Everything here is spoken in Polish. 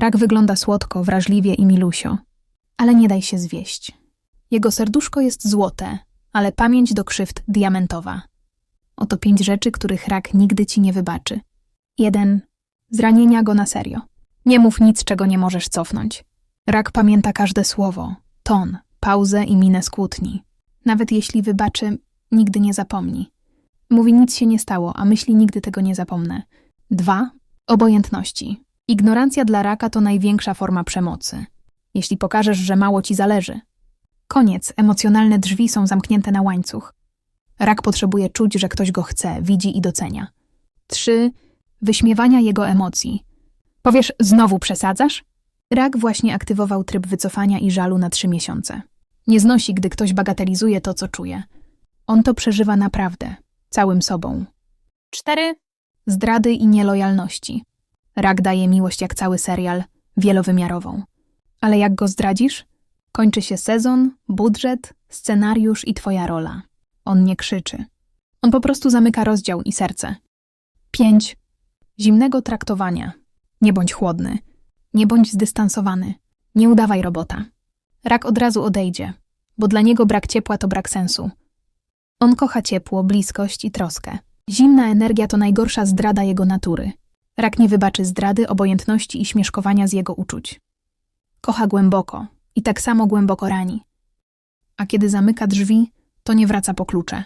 Rak wygląda słodko, wrażliwie i milusio, ale nie daj się zwieść. Jego serduszko jest złote, ale pamięć do krzywd diamentowa. Oto pięć rzeczy, których rak nigdy ci nie wybaczy. 1. Zranienia go na serio. Nie mów nic, czego nie możesz cofnąć. Rak pamięta każde słowo, ton, pauzę i minę z kłótni. Nawet jeśli wybaczy, nigdy nie zapomni. Mówi nic się nie stało, a myśli nigdy tego nie zapomnę. 2. Obojętności. Ignorancja dla raka to największa forma przemocy. Jeśli pokażesz, że mało ci zależy. Koniec, emocjonalne drzwi są zamknięte na łańcuch. Rak potrzebuje czuć, że ktoś go chce, widzi i docenia. 3. Wyśmiewania jego emocji. Powiesz, znowu przesadzasz? Rak właśnie aktywował tryb wycofania i żalu na trzy miesiące. Nie znosi, gdy ktoś bagatelizuje to, co czuje. On to przeżywa naprawdę, całym sobą. 4. Zdrady i nielojalności. Rak daje miłość jak cały serial, wielowymiarową. Ale jak go zdradzisz? Kończy się sezon, budżet, scenariusz i twoja rola. On nie krzyczy. On po prostu zamyka rozdział i serce. 5. Zimnego traktowania. Nie bądź chłodny. Nie bądź zdystansowany. Nie udawaj robota. Rak od razu odejdzie, bo dla niego brak ciepła to brak sensu. On kocha ciepło, bliskość i troskę. Zimna energia to najgorsza zdrada jego natury. Rak nie wybaczy zdrady, obojętności i śmieszkowania z jego uczuć. Kocha głęboko i tak samo głęboko rani. A kiedy zamyka drzwi, to nie wraca po klucze.